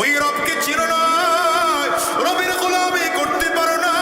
ওই রবকে চিনো না, রবের গোলামি করতে পারো না।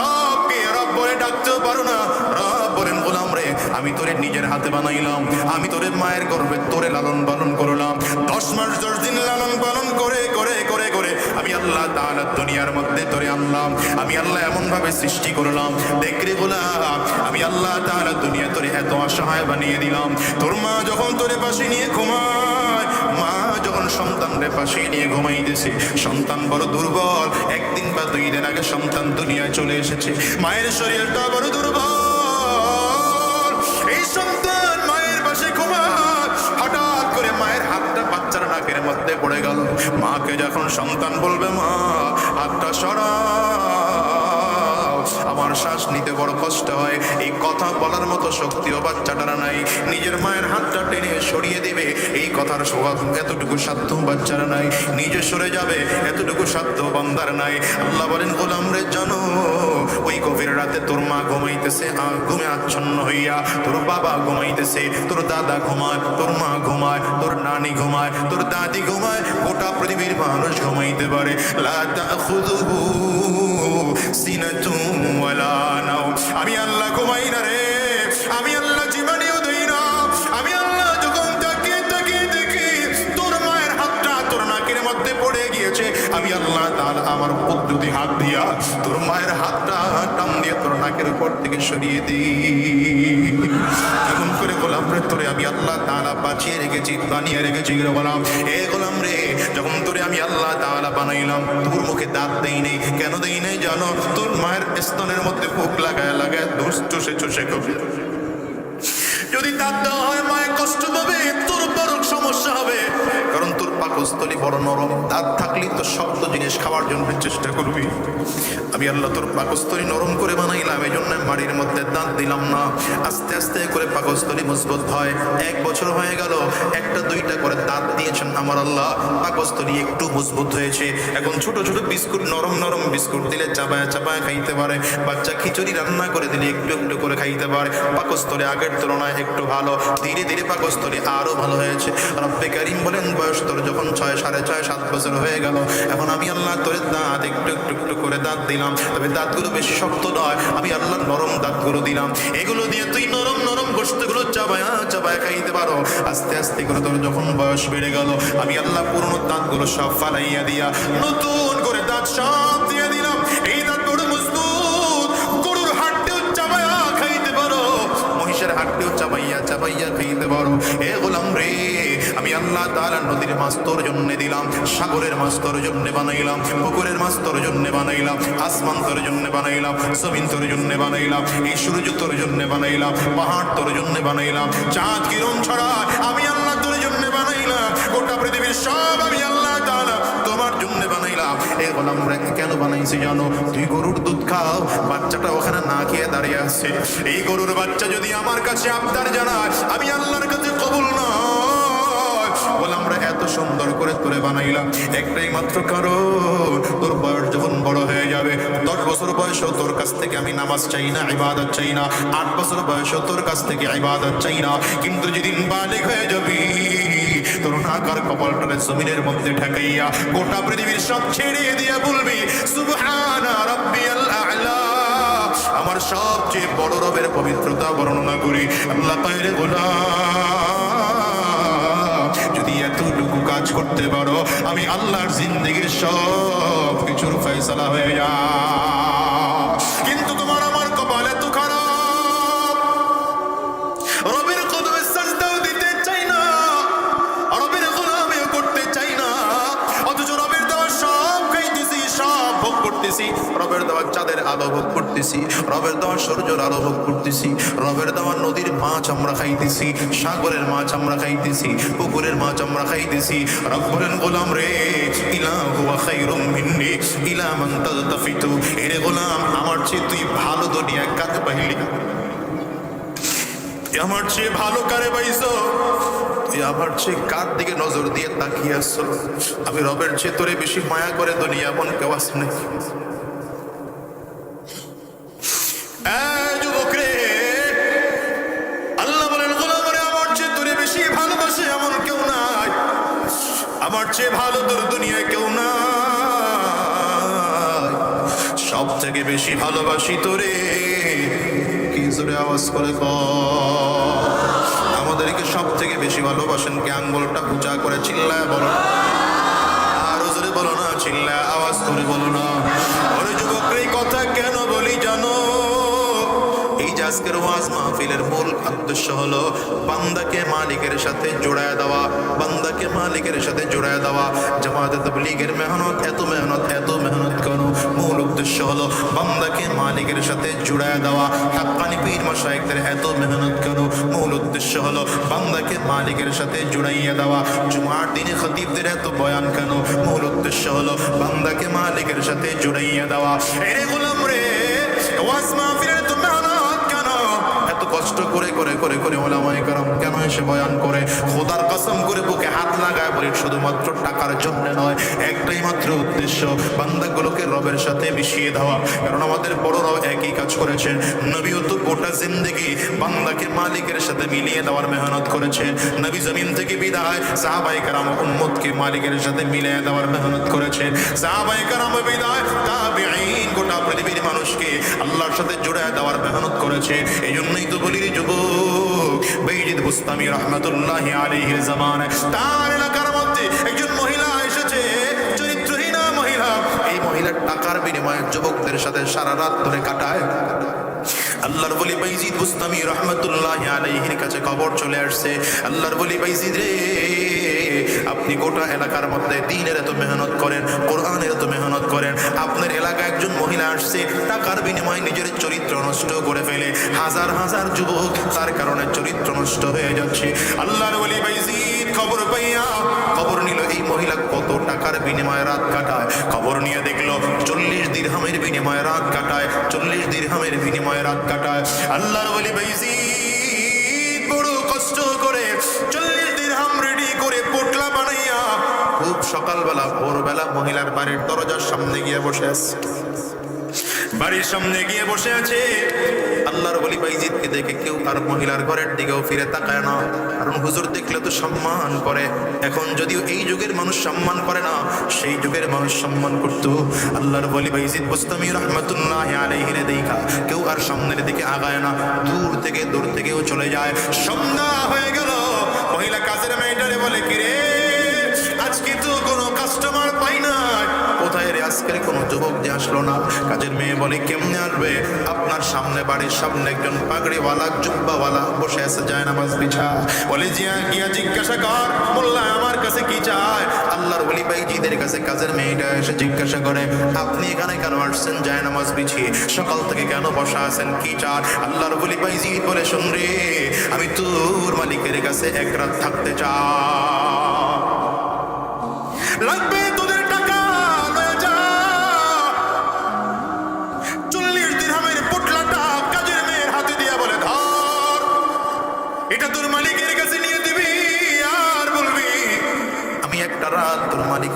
রবকে রব বলে ডাকতেও পারো না। রব বলেন, গোলাম রে, আমি তোরে নিজের হাতে বানাইলাম। আমি তোরে মায়ের গর্ভে তোরে লালন পালন করলাম। দশ মাস, দশ দিন লালন পালন করে করে করে করে আমি আল্লাহ তাআলা দুনিয়ার মধ্যে তোরে আনলাম। আমি আল্লাহ এমন ভাবে সৃষ্টি করলাম। দেখরে গোলাম, আমি আল্লাহ তাআলা দুনিয়া তোরে এত অসহায় বানিয়ে দিলাম। তোর মা যখন তোরে পাশে নিয়ে ঘুমায়, মা যখন সন্তানরে পাশে নিয়ে ঘুমাইতেছে, সন্তান বড় দুর্বল। একদিন বা দুই দিন আগে সন্তান দুনিয়ায় চলে এসেছে। মায়ের শরীরটা বড় দুর্বল। এই সন্তান মায়ের পাশে ঘুমায় হঠাৎ করে মায়ের হাতটা বাচ্চার নাকের মধ্যে পড়ে গেল। মাকে যখন সন্তান বলবে, মা, হাতটা সরাও। আমার শ্বাস নিতে বড় কষ্ট হয়। এই কথা বলার মতো শক্তিও বাচ্চাটারা নাই। নিজের মায়ের হাতটা টেনে সরিয়ে দেবে। এই কথার স্বভাব এতটুকু সাধ্য বাচ্চারা নাই। নিজে সরে যাবে, এতটুকু সাধ্য বান্দার নাই। আল্লাহ বলেন, গোলাম রে জানো ওই গভীর রাতে তোর মা ঘুমাইতেছে, আর ঘুমে আচ্ছন্ন হইয়া তোর বাবা ঘুমাইতেছে। তোর দাদা ঘুমায়, তোর মা ঘুমায়, তোর নানি ঘুমায়, তোর দাদি ঘুমায়, গোটা পৃথিবীর মানুষ ঘুমাইতে পারে। আমি আল্লাহ ঘুমাই না রে, আমি আল্লাহ জীবনেও দেই না। আমি আল্লাহ যখন তাকিয়ে তাকিয়ে দেখি তোর মায়ের হাতটা তোর নাকের মধ্যে পড়ে গিয়েছে। আমি আল্লাহ তাআলা আমার পদ্ধতি হাত দিয়া সরিয়ে দিই এমন করে গোলাম রে তোরে আমি আল্লাহ তালা বাঁচিয়ে রেখেছি, বানিয়ে রেখেছি গোলাম। এ গোলাম রে, যখন তোরে আমি আল্লাহ তালা বানাইলাম, তোর মুখে দাঁত দেই নেই। কেন দেই নেই জানো? তোর মায়ের স্তনের মধ্যে পোক লাগায় লাগায় দুষ্ট সে চষে যদি দাঁত দেওয়া পাকস্থলী বড় নরম। দাঁত থাকলে তো শক্ত জিনিস খাওয়ার জন্য চেষ্টা করবি। আমি আল্লাহ তোর পাকস্থলী নরম করে বানাইলাম এই জন্য মাড়ির মধ্যে দাঁত দিলাম না। আস্তে আস্তে করে পাকস্থলী মজবুত হয়। এক বছর হয়ে গেল, একটা দুইটা করে দাঁত দিয়েছেন আমার আল্লাহ। পাকস্থলী একটু মজবুত হয়েছে। এখন ছোট ছোট বিস্কুট, নরম নরম বিস্কুট দিলে চাপায় চাপায় খাইতে পারে। বাচ্চা খিচুড়ি রান্না করে দিলে একটু একটু করে খাইতে পারে। পাকস্থলী আগের তুলনায় একটু ভালো। ধীরে ধীরে পাকস্থলী আরও ভালো হয়েছে। রব্বে কারিম বলেন, বয়স তোর যখন ছয়, সাড়ে ছয়, সাত বছর হয়ে গেল। এখন আমি আল্লাহ তোর দাঁত একটু একটু একটু করে দাঁত দিলাম। তবে দাঁতগুলো বেশি শক্ত নয়, আমি আল্লাহ নরম দাঁতগুলো দিলাম। এগুলো দিয়ে তুই নরম নরম গোষ্ঠগুলো চাবায়া চাবায়া খাইতে পারো। আস্তে আস্তে করে তোর যখন বয়স বেড়ে গেল, আমি আল্লাহ পুরনো দাঁতগুলো সব ফালাইয়া দিয়া নতুন করে দাঁত সব দিয়ে দিলাম। এই দাঁত বড় মজবুত, গরুর হাড্ডিও চাবায়া খাইতে পারো। মহিষের হাড্ডিও চাবাইয়া চাবাইয়া খাইতে পারো। এ আল্লাহ তাআলা নদীর মাছ তোর জন্য দিলাম, সাগরের মাছ তোর জন্য বানাইলাম, পুকুরের মাছ তোর জন্য বানাইলাম, আসমান তোর জন্য বানাইলাম, জমিন তোর জন্য বানাইলাম, এই সূর্য তোর জন্য বানাইলাম, পাহাড় তোর জন্য বানাইলাম, চাঁদ কিরণ ছড়া আমি আল্লাহ তোর জন্য বানাইলাম, গোটা পৃথিবীর সব আমি আল্লাহ তাআলা তোমার জন্য বানাইলাম। এ কেন বানাইছি জানো? তুই গরুর দুধ খাও, বাচ্চাটা ওখানে না খেয়ে দাঁড়িয়ে আছে। এই গরুর বাচ্চা যদি আমার কাছে আবদার জানায়, আমি আল্লাহর কাছে কবুল এত সুন্দর করে তোরে বানাইলাম। একটাই মাত্র কারণ, তোর বয়স যখন বড় হয়ে যাবে, দশ বছর বয়সেও তোর কাছ থেকে আমি নামাজ চাই না, ইবাদত চাই না। আট বছর বয়সেও তোর কাছ থেকে ইবাদত চাই না। কিন্তু যেদিন বালিক হয়ে যাবি, তোর নাকার জমিনের মধ্যে ঠেকাইয়া গোটা পৃথিবীর সব ছেড়িয়ে দিয়ে বলবি, সুবহানা রাব্বিয়াল আমার সবচেয়ে বড় রবের পবিত্রতা বর্ণনা করি, আল্লাহ পায়ের গোলাম। করতে পারো। আমি আল্লাহর জিন্দগির সব কিছুর ফেসলা হয়ে যা করতেছি, রবের দেওয়া চাঁদের আলো ভোগ করতেছি, রবের দেওয়া সূর্যের আলো ভোগ করতেছি, রবের দেওয়া নদীর মাছ আমরা খাইতেছি, সাগরের মাছ আমরা খাইতেছি, পুকুরের মাছ আমরা খাইতেছি। রব বলেন, গোলাম রে, ইলাহু ওয়া খায়রুম মিন্নি ইলা মান তালতাফিতু। এরে গোলাম, আমার চেয়ে তুই ভালো দুনিয়া কাকে পাইলি? আমার চেয়ে ভালো কারে পাইছো? আমার চেয়ে কার দিকে নজর দিয়ে তাকিয়ে আসছো আমি রবের চেয়ে বেশি মায়া করে দুনিয়া এমন কেউ আসে আমার চেয়ে ভালো তোর দুনিয়ায় কেউ না সব থেকে বেশি ভালোবাসি তোরে। কি জোরে আওয়াজ করে ক আমাদেরকে সব থেকে বেশি ভালোবাসেন কে? আঙ্গুলটা পূজা করে চিল্লায় বলো। আরও জোরে বলো না, চিল্লায় আওয়াজ করে বলো না। ওরে যুবক এই কথা কেন বলি জানো? এই যে আজকের ওয়াজ মাহফিলের মূল উদ্দেশ্য হলো, বান্দাকে মালিকের সাথে জোড়ায় দেওয়া, বান্দাকে মালিকের সাথে জোড়ায় দেওয়া। জামাতে তবলিগের মেহনত, এত মেহনত এত মেহনত। মূল উদ্দেশ্য হলো বান্দাকে মালিকের সাথে জুড়ায় দেওয়া। হাক্কানি পীর মাশাইখদের এত মেহনত কেন? মূল উদ্দেশ্য হলো বান্দাকে মালিকের সাথে জুড়াইয়া দেওয়া। জুমার দিনে খতিবদের এত বয়ান কেন? মূল উদ্দেশ্য হলো বান্দাকে মালিকের সাথে জুড়াইয়া দেওয়া। এরে গোলাম রে, ওয়াজ মাহফিলের তো মেহনত কষ্ট করে করে করে করে ওলামায়ে কারাম কেন এসে বয়ান করে? খোদার কসম করে বুকে হাত লাগায় বলি, শুধুমাত্র টাকার জন্য নয়, একটাই মাত্র উদ্দেশ্য, বান্দাগুলোকে রবের সাথে মিশিয়ে দেওয়া। কারণ আমাদের বড়রাও একই কাজ করেছেন। নবীও তো গোটা জিন্দগি বান্দাকে মালিকের সাথে মিলিয়ে দেওয়ার মেহনত করেছে। নবী জমিন থেকে বিদায় সাহাবাই কারাম উম্মতকে মালিকের সাথে মিলিয়ে দেওয়ার মেহনত করেছে সাহাবাই কারাম বিদায়, তাবিঈন গোটা পৃথিবীর মানুষকে আল্লাহর সাথে জুড়ে দেওয়ার মেহনত করেছে। এই জন্যই তো বলি যুবক বেইজিদ বুস্তামি রহমতুল্লাহ আলাইহির জামানে তার এলাকার মধ্যে একজন মহিলা এসেছে, চরিত্রহীনা মহিলা। এই মহিলার টাকার বিনিময়ে যুবকদের সাথে সারা রাত ধরে কাটায়। আল্লাহর বলি বাইজিদ বুস্তামি রহমতুল্লাহ কাছে খবর চলে আসছে। আল্লাহর বলি রে আপনি গোটা এলাকার মধ্যে দিনের এত মেহনত করেন, কোরআনের এত মেহনত করেন, আপনার এলাকায় একজন মহিলা আসছে, টাকার বিনিময়ে নিজের চরিত্র নষ্ট করে ফেলে, হাজার হাজার যুবক তার কারণে চরিত্র নষ্ট হয়ে যাচ্ছে। আল্লাহর বলি বাইজিদ খবর পাইয়া, খবর নিল এই মহিলা কত টাকার বিনিময়ে রাত কাটায়। খবর নিয়ে দেখল চল্লিশ দিরহামের বিনিময়ে রাত কাটায়, চল্লিশ দিরহামের বিনিময়ে রাত কাটায়। আল্লাহর বলি বাইজিদ বড় কষ্ট করে চল্লিশ করে পোটলা বানাইয়া খুব সকালবেলা ভোরবেলা মহিলার বাড়ির দরজার সামনে গিয়ে বসে আছে। বাড়ির সামনে গিয়ে বসে আছে। আল্লাহর বলি বাইজিদকে দেখে কেউ আর মহিলার ঘরের দিকেও ফিরে তাকায় না। কারণ হুজুর দেখলে তো সম্মান করে। এখন যদিও এই যুগের মানুষ সম্মান করে না, সেই যুগের মানুষ সম্মান করত। আল্লাহর বলি বাইজিদ বুস্তামি রহমতুল্লাহ আলাইহিরে দেখা। কেউ আর সামনের দিকে আগায় না। দূর থেকে দূর থেকেও চলে যায়। সন্ধ্যা হয়ে গেল। মহিলা কাজের মেয়েটারে বলে কিরে আজকে তো কোনো কাস্টমার পাই না। কোথায় রে? আজকের কোনো যুবক যে আসলো না, কাজের মেয়ে বলে, কেমনে আসবে? আপনার সামনে বাড়ির সামনে একজন পাগড়িওয়ালা, জুব্বাওয়ালা বসে আছে, যায় নামাজ বিছা। বলে, জিয়া, গিয়া জিজ্ঞাসা কর, মোল্লা আমার কাছে কি চায়? আল্লাহর বলি ভাইজিদের কাছে কাজের মেয়েটা এসে জিজ্ঞাসা করে, আপনি এখানে কেন আসছেন? যায় নামাজ বিছিয়ে সকাল থেকে কেন বসা আছেন? কি চান? আল্লাহর বলি ভাইজি বলে, শুন রে, আমি তোর মালিকের কাছে এক রাত থাকতে চাই। লাগবে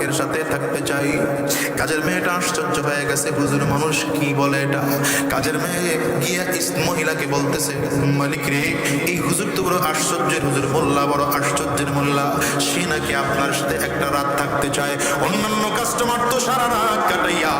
মালিকের সাথে থাকতে চাই। কাজের মেয়েটা আশ্চর্য হয়ে গেছে, হুজুর মানুষ কি বলে এটা? কাজের মেয়ে গিয়া মহিলাকে বলতেছে, মালিক রে, এই হুজুর তো বড় আশ্চর্যের হুজুর, মোল্লা বড় আশ্চর্যের মোল্লা। সে নাকি আপনার সাথে একটা রাত থাকতে চায়। অন্যান্য কাস্টমার তো সারা রাত কাটাইয়া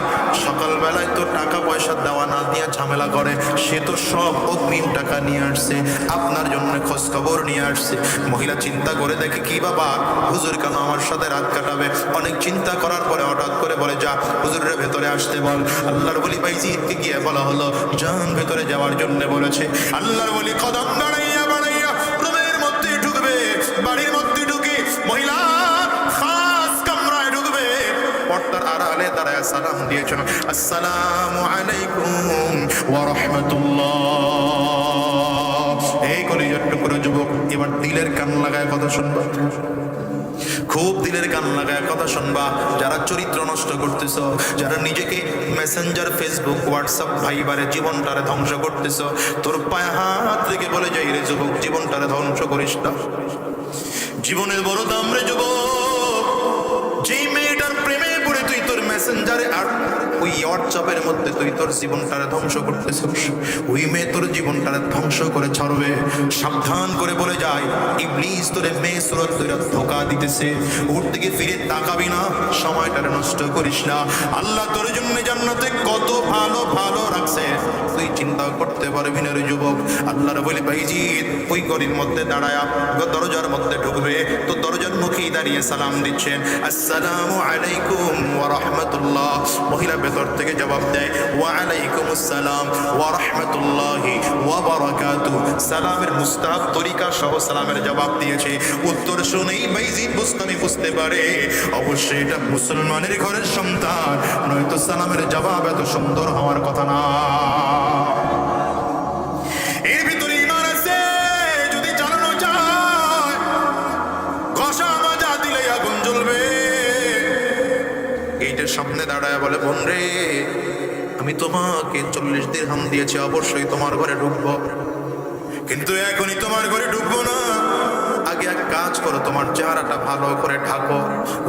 সকালবেলায় তো টাকা পয়সা দেওয়া না দিয়া ঝামেলা করে, সে তো সব অগ্রিম টাকা নিয়ে আসছে, আপনার জন্য খোঁজ খবর নিয়ে আসছে। মহিলা চিন্তা করে দেখে, কি বাবা, হুজুর কেন আমার সাথে রাত কাটাবে? অনেক চিন্তা করার পরে হঠাৎ করে বলে, যা, হুজুরের ভেতরে আসতে বল। আল্লাহর বলি বাইজিদকে গিয়ে বলা হলো যান ভেতরে যাওয়ার জন্য বলেছে। আল্লাহর বলি, কদম বাড়াইয়া বাড়াইয়া, রুমের মধ্যে ঢুকবে, বাড়ির মধ্যে ঢুকে মহিলা আলাইকুম এই কলিজার যুবক এবার দিলের কান লাগায় কথা শুনবা। খুব দিলের কান লাগায়, কথা শুনবা। যারা চরিত্র নষ্ট করতেছ, যারা নিজেকে মেসেঞ্জার ফেসবুক হোয়াটসঅ্যাপ ভাইবারে জীবনটারে ধ্বংস করতেছ, তোর পায়ে হাত থেকে বলে যাই রে যুবক, জীবনটারে ধ্বংস করিস না। জীবনের বড় দাম রে যুবক, যেই মেয়েটার প্রেমে পড়ে তুই তোর মেসেঞ্জারে আর ওই হোয়াটসঅ্যাপের মধ্যে তুই তোর জীবনটারে ধ্বংস করতেছিস। ওই মেয়ে তোর জীবনটারে ধ্বংস করে ছাড়বে। সাবধান করে বলে যায়, ইবলিস তোরে মেয়ে সুরত তোরা ধোকা দিতেছে। ওর দিকে ফিরে তাকাবি না, সময়টারে নষ্ট করিস না। আল্লাহ তোর জন্য জান্নাতে কত ভালো ভালো রাখছে। তুই চিন্তা করতে পারবি না রে যুবক। আল্লাহর বলে ভাইজিৎ ওই গলির মধ্যে দাঁড়ায়া দরজার মধ্যে ঢুকবে। তো দরজার মুখেই দাঁড়িয়ে সালাম দিচ্ছেন। আসসালামু আলাইকুম ওয়া রাহমাতুল্লাহ। মহিলা ভেতর থেকে জবাব দেয় ওয়ালাইকুম আসসালাম ওয়া রাহমাতুল্লাহি ওয়া বারাকাতু সালামের মুস্তাহাব তরিকা সহ সালামের জবাব দিয়েছে। উত্তর শুনেই বাইজিদ বুস্তানি বুঝতে পারে, অবশ্যই এটা মুসলমানের ঘরের সন্তান, নয়তো সালামের জবাব এত সুন্দর হওয়ার কথা না। দাঁড়ায় বলে বোন রে আমি তোমাকে চল্লিশ দিন হাম দিয়েছি, অবশ্যই তোমার ঘরে ঢুকবো। কিন্তু এখনই তোমার ঘরে ঢুকবো না। আগে এক কাজ করো, তোমার চেহারাটা ভালো করে ঢাকো।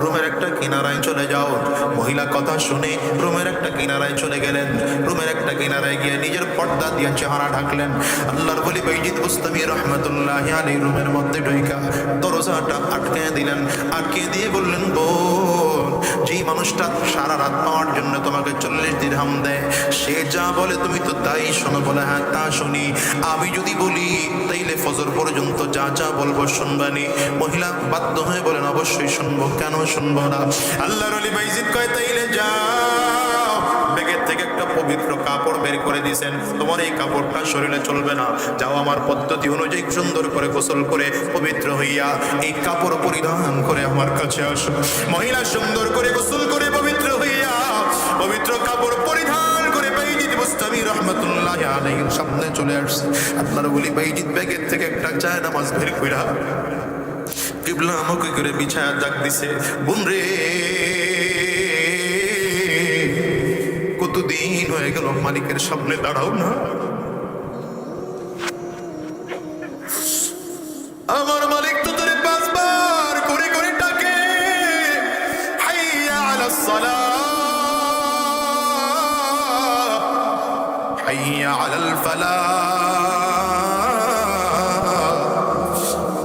রুমের একটা কিনারায় চলে যাও। মহিলা কথা শুনে রুমের একটা কিনারায় চলে গেলেন। রুমের একটা কিনারায় গিয়ে নিজের পর্দা দিয়ে চেহারা ঢাকলেন। আল্লাহর বলি বৈজিদ মুস্তামি রহমতুল্লাহ আলী রুমের মধ্যে ঢুইকা, দরজাটা আটকে দিলেন। আটকে দিয়ে বললেন, বোন, যেই মানুষটা সারা রাত পাওয়ার জন্য তোমাকে চল্লিশ দিরহাম দেয়, সে যা বলে তুমি তো তাই শোনো বলে হ্যাঁ তা শুনি। আমি যদি বলি ফজর পর্যন্ত যা যা বলব শুনবানি মহিলা বাধ্য হয়ে বলেন, অবশ্যই শুনব। কেন শুনব না? আল্লাহর কয়, তাইলে যাও। ব্যাগের থেকে একটা পবিত্র কাপড় বের করে দিয়েছেন। তোমার এই কাপড়টা শরীরে চলবে না। যাও আমার পদ্ধতি অনুযায়ী সুন্দর করে গোসল করে পবিত্র হইয়া এই কাপড় পরিধান করে আমার কাছে আসো। মহিলা সুন্দর করে গোসল করে পবিত্র আলাইহির সামনে চলে আসছে। আপনারা বলি ভাই ব্যাগের থেকে একটা চায় নামাজ বের কইরা কিবলা আমাকে করে বিছায়া ডাক দিছে। বোন রে, কতদিন হয়ে গেল মালিকের সামনে দাঁড়াও না।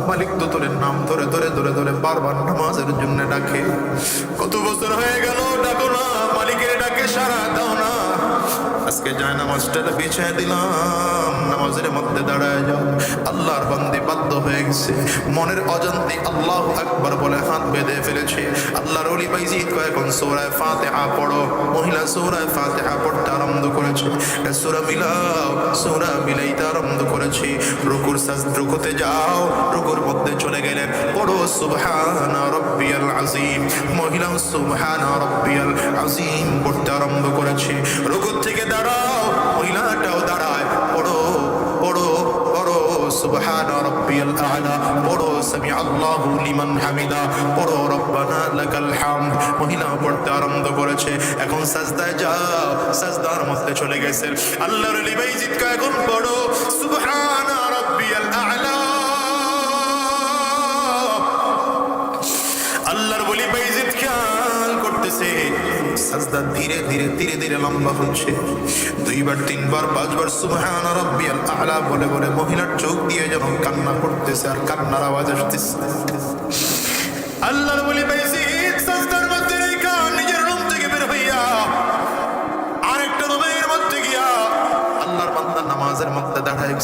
মালিক তো তোর নাম ধরে ধরে ধরে ধরে বারবার নামাজের জন্য ডাকে। কত বছর হয়ে গেল, ডাকো না, মালিকের ডাকে সারা দাও না। আজকে যায় নামাজটা বিছিয়ে দিলাম। নামাজের মধ্যে দাঁড়ায় যাও। আল্লাহর বান্দি বাধ্য হয়ে গেছে। মনের অজান্তে আল্লাহ একবার বলে হাত বেঁধে ফেলেছে। আল্লাহর অলি বাইজিদ কয়েকন সৌরায় ফাতেহা পড়ো। মহিলা সৌরায় ফাতেহা পড়তে আরম্ভ করেছে। সৌরা মিলাও, সৌরা মিলাইতে আরম্ভ করেছে। রুকুর সাজ রুকুতে যাও, রুকুর মধ্যে চলে গেলেন পড়ো সুবহানা রব্বিয়াল আজিম মহিলা সুবহানা রব্বিয়াল আজিম পড়তে আরম্ভ করেছে। রুকুর থেকে দাঁড়াও, মহিলাটাও দাঁড়ায়। পড়ো পড়ো পড়ো, সুবহানা রব্বিয়াল আলা। পড়ো সামি আল্লাহু লিমান হামিদা। পড়ো, রব্বানা লাকাল হামদ। মহিলা পড়তে আরম্ভ করেছে। এখন সাজদায় যাও, সাজদার মধ্যে চলে গেছে। আল্লাহর লিবাইজিদ কা এখন পড়ো, সুবহানা রব্বিয়াল আলা। আল্লাহর বলি বাইজিদ খেয়াল করতেছে। সাজদা ধীরে ধীরে ধীরে ধীরে লম্বা হচ্ছে। দুইবার, তিনবার, পাঁচবার, সুবহান রাব্বিয়াল আলা বলে বলে মহিলার চোখ দিয়ে যেন কান্না করতেছে আর কান্নার আওয়াজ আসতেছে। আল্লাহর বলি বান্দা নামাজের মধ্যে দাঁড়ায়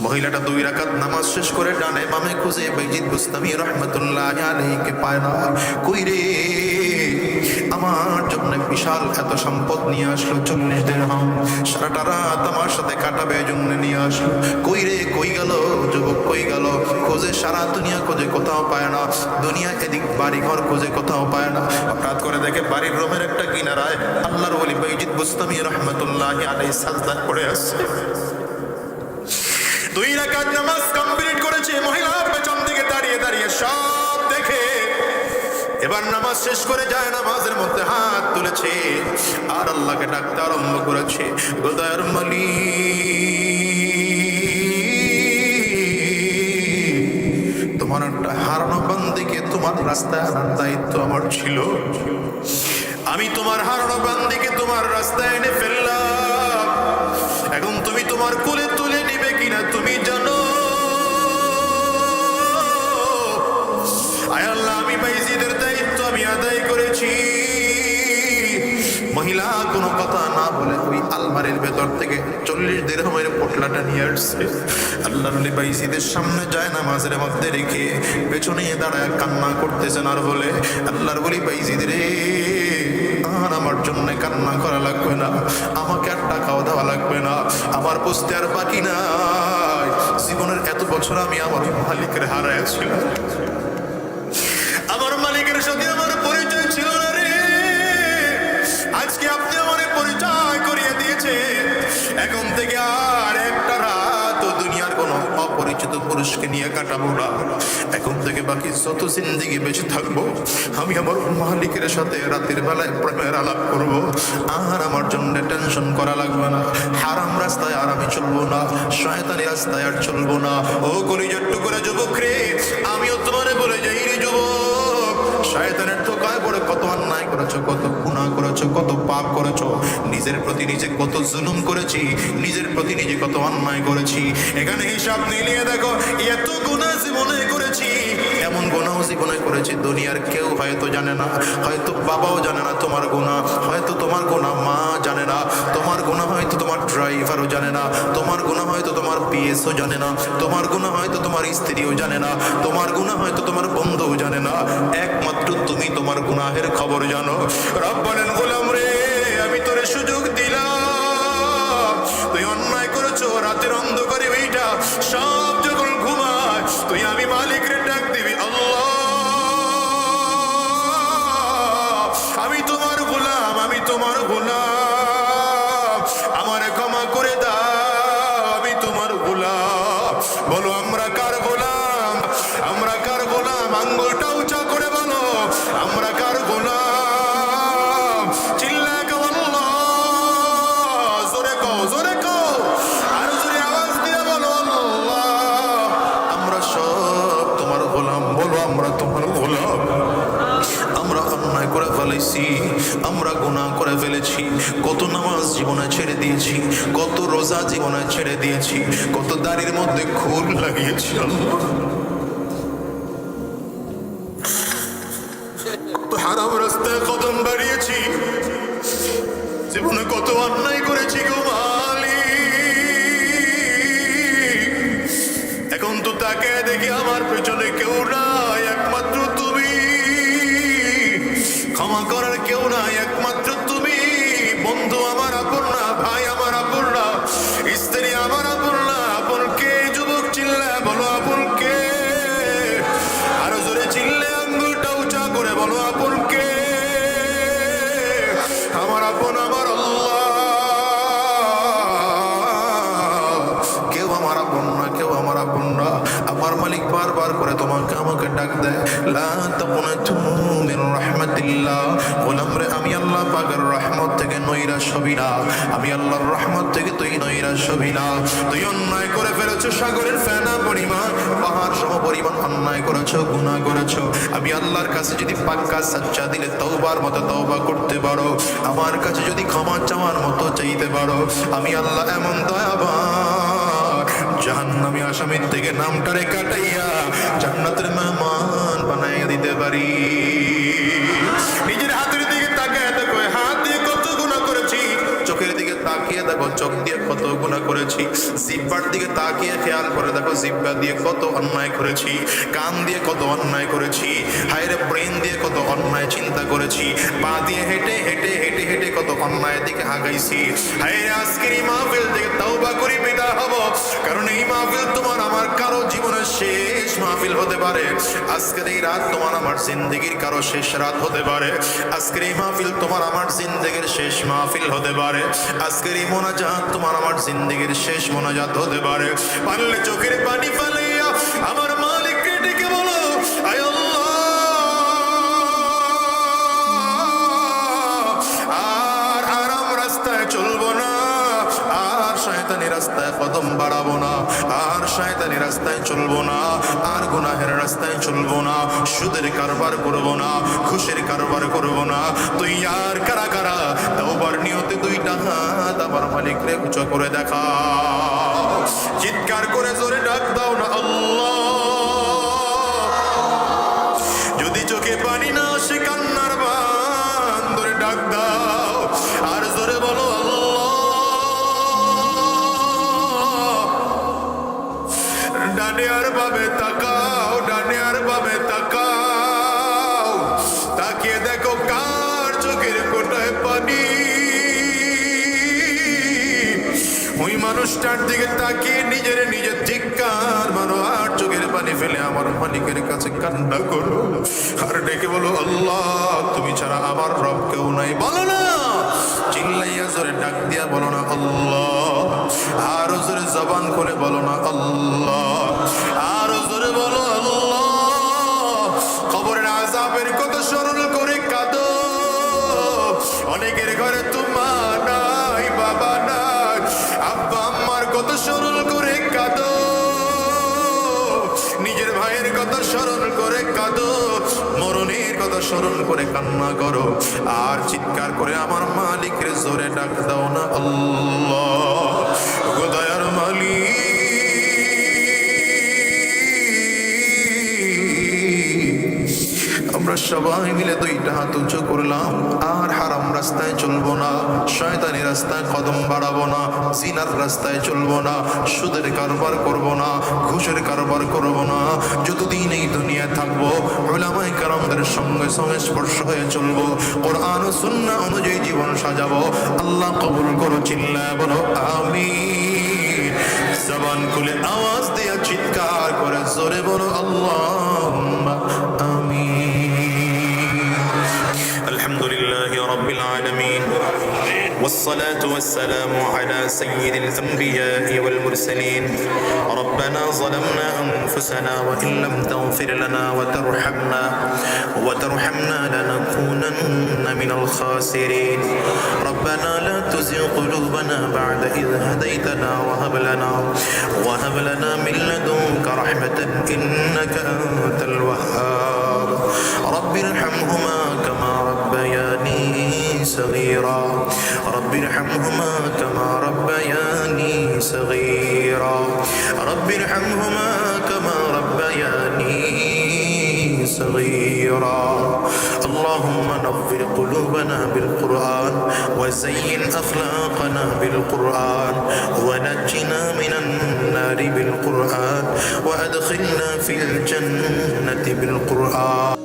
মহিলাটা দুই রাকাত নামাজ শেষ করে ডানে বামে খুঁজে, বাইজিদ, বুস্তামি রহমতুল্লাহ আলাইহিকে পায় না? কই রে? আমার জন্য বিশাল এত সম্পদ নিয়ে আসলো চল্লিশ দিন হাম। সারাটা রাত আমার সাথে কাটাবে জন্য নিয়ে আসলো। কই রে, কই গেল? যুবক কই গেল? খোঁজে সারা দুনিয়া, খোঁজে কোথাও পায় না। দুনিয়া এদিক বাড়ি ঘর খোঁজে কোথাও পায় না। হঠাৎ করে দেখে বাড়ির রোমের একটা কিনারায় আল্লাহর বলি বাইজিদ বুস্তামি রহমতুল্লাহ আলাই সাজদা করে আসছে দুই রাকাত নামাজ কমপ্লিট করেছে মহিলা পেছন দিকে দাঁড়িয়ে দাঁড়িয়ে সব এবার নামাজ শেষ করে যায় নামাজের মধ্যে হাত তুলেছে। আর আল্লাহকে ডাকতে আরম্ভ করেছে, গোদার মালি তোমার একটা হারানো বান্দিকে তোমার রাস্তায় আনার দায়িত্ব আমার ছিল। আমি তোমার হারানো বান্দিকে তোমার রাস্তায় এনে ফেললাম। এখন তুমি তোমার কোলে তুলে নিবে কিনা, তুমি আলমারির ভেতর থেকে চল্লিশ দিরহমের পোটলাটা নিয়ে আসছে। আল্লাহ নবী বাইজিদের সামনে যায় না নামাজের মধ্যে রেখে পেছনে দাঁড়ায় কান্না করতেছেন আর বলে, আল্লাহর বলি বাইজিদের আর আমার জন্য কান্না করা লাগবে না, আমাকে আর টাকাও দেওয়া লাগবে না, আমার বসতে আর বাকি নাই। জীবনের এত বছর আমি আমার মালিকের হারাইছিলাম পুরুষকে নিয়ে কাটাবো না। এখন থেকে বাকি যত জিন্দিগি বেঁচে থাকব, আমি আমার মালিকের সাথে রাতের বেলায় প্রেমের আলাপ করব। আর আমার জন্য টেনশন করা লাগবে না। হারাম রাস্তায় আর আমি চলবো না, শয়তানি রাস্তায় আর চলবো না। ও কলিজার টুকরা যুবক রে, আমিও তোমারে বলে যাই রে যুবক। শয়তানের ঠোকায় পড়ে কত অন্যায় করেছ, কত গুণা করেছ, কত পাপ করেছ, নিজের প্রতি নিজে কত জুলুম করেছি, নিজের প্রতি নিজে কত অন্যায় করেছি। এখানে হিসাব মিলিয়ে দেখো, এত গুণা জীবনে করেছি, এমন গুণাও জীবনে করেছি, দুনিয়ার কেউ হয়তো জানে না, হয়তো বাবাও জানে না তোমার গুণা হয়তো তোমার গুণা মা জানে না, তোমার গুণা হয়তো তোমার ড্রাইভারও জানে না, তোমার গুণা হয়তো তোমার পিএসও জানে না, তোমার গুণা হয়তো তোমার স্ত্রীও জানে না, তোমার গুণা হয়তো তোমার বন্ধুও জানে না। একমাত্র তুমি তোমার গুনাহের খবর জানো। রব বলেন, গোলাম রে, আমি তোরে সুযোগ দিলাম। তুই অন্যায় করেছ, রাতের অন্ধকারে এইটা সব যখন ঘুমায়, তুই আমি মালিকের ডাক ফেলেছি। কত নামাজ জীবনে ছেড়ে দিয়েছি, কত রোজা জীবনে ছেড়ে দিয়েছি, কত দাড়ির মধ্যে খুন লাগিয়েছি আল্লাহ। কেউ নাই, একমাত্র তুমি। বন্ধু আমার আপন না, ভাই আমার আপন না, স্ত্রী আমার আপন না। আপন কে? যুবক চিল্লা বলো আপন কে? আরও জোরে চিল্লে আঙ্গুলটা উঁচা করে বলো আপন কে? আমার আপন, আমার কেউ আমার আপন না, কেউ আমার আপন না। আমার মালিক বারবার করে তোমাকে আমাকে ডাক দেয়। লা তাকুনাতু মিন রাহমাতিল্লাহ। গোলাম রে আমি আল্লাহ পাকের রহমত থেকে নৈরাশ হবি আমি আল্লাহর রহমত থেকে তুই নৈরাশ হবি তুই অন্যায় করে ফেলেছো সাগরের ফেনা পরিমাণ পাহাড় সম পরিমাণ অন্যায় করেছ, গুনাহ করেছ। আমি আল্লাহর কাছে যদি পাক্কা সাচ্চা দিলে তওবার মতো তওবা করতে পারো। আমার কাছে যদি ক্ষমা চাওয়ার মতো চাইতে পারো। আমি আল্লাহ এমন দয়াবান, জাহান্নামী আসামির থেকে নামটারে কাটাইয়া জান্নাতের মেহমান বানাইয়া দিতে পারি। তাকিয়ে দেখো, চোখ দিয়ে কত গুণা করেছি। জিব্বার দিকে তাকিয়ে খেয়াল করে দেখো, জিব্বা দিয়ে কত অন্যায় করেছি, কান দিয়ে কত অন্যায় করেছি, হায়রে ব্রেন দিয়ে কত অন্যায় চিন্তা করেছি, পা দিয়ে হেঁটে হেঁটে হেঁটে হেঁটে কত অন্যায়ের দিকে আগাইছি। হায়রে আজকের এই মাহফিল থেকে তাওবা করি বিদা হব। কারণ এই মাহফিল তোমার, আমার কারও জীবনের শেষ মাহফিল হতে পারে। আজকের এই রাত তোমার, আমার জিন্দগির কারও শেষ রাত হতে পারে। আজকের এই মাহফিল তোমার, আমার জিন্দগির শেষ মাহফিল হতে পারে। আজকের এই মোনাজাত, তোমার আমার জিন্দগির শেষ মোনাজাত হতে পারে। পারলে চোখের পানি ফালাইয়া আমার মালিককে ডেকে বলো, আয় আর আরাম রাস্তায় চলবো না, আর শয়তানি রাস্তায় কদম বাড়াবো না। শয়তানি রাস্তায় চলবো না, আর গুনাহের রাস্তায় চলবো না, সুদের কারবার করব না খুশির কারবার করব না। তুই আর কারা কারা? তাওবার নিয়তে দুইটা হাত আবার মালিক রে উঁচু করে দেখা। চিৎকার করে জোরে ডাক কান্না করো। আর ডেকে বলো, আল্লাহ, তুমি ছাড়া আমার রব কেউ নাই। বলো না। চিল্লাইয়া জোরে ডাক দিয়া বলো না, আল্লাহ। আর জোরে জবান করে বলো না, আল্লাহ। আর জোরে বলো খবরের আজাবের স্মরণ করে কাঁদো। অনেকের ঘরে তোমার নাই, বাবা নাই। আব্বা, আম্মার কথা স্মরণ করে ভাইয়ের কথা স্মরণ করে কাঁদো, মরণের কথা স্মরণ করে কান্না করো। আর চিৎকার করে আমার মালিকের জোরে ডাক দাও না আল্লাহ। মালিক। আমরা সবাই মিলে দুইটা হাত উঁচু করলাম। রাস্তায় চলবো না, শয়তানি রাস্তায় কদম বাড়াবো না, জিনার রাস্তায় চলবো না, সুদের কারবার করব না, ঘুষের কারবার করব না। যতদিন এই দুনিয়ায় থাকব ওলামাই কারামদের সঙ্গে সংস্পর্শ হয়ে চলবো, কোরআন ও সুন্না অনুযায়ী জীবন সাজাবো। আল্লাহ কবুল করো চিল্লায় বলো আমি জবান খুলে আওয়াজ দিয়া চিৎকার করে জোরে বলো আল্লাহ العالمين والصلاة والسلام على سيد الأنبياء والمرسلين. ربنا ظلمنا أنفسنا وإن لم تغفر لنا وترحمنا وترحمنا لنكونن من الخاسرين. ربنا لا تزغ قلوبنا بعد إذ هديتنا وهب لنا وهب لنا من لدنك رحمة إنك أنت الوهاب. رب ارحمهما صغيرا. رب ارحمهما كما ربياني صغيرا. رب ارحمهما كما ربياني صغيرا. اللهم نور قلوبنا بالقرآن وزين أخلاقنا بالقرآن ونجنا من النار بالقرآن وأدخلنا في الجنة بالقرآن.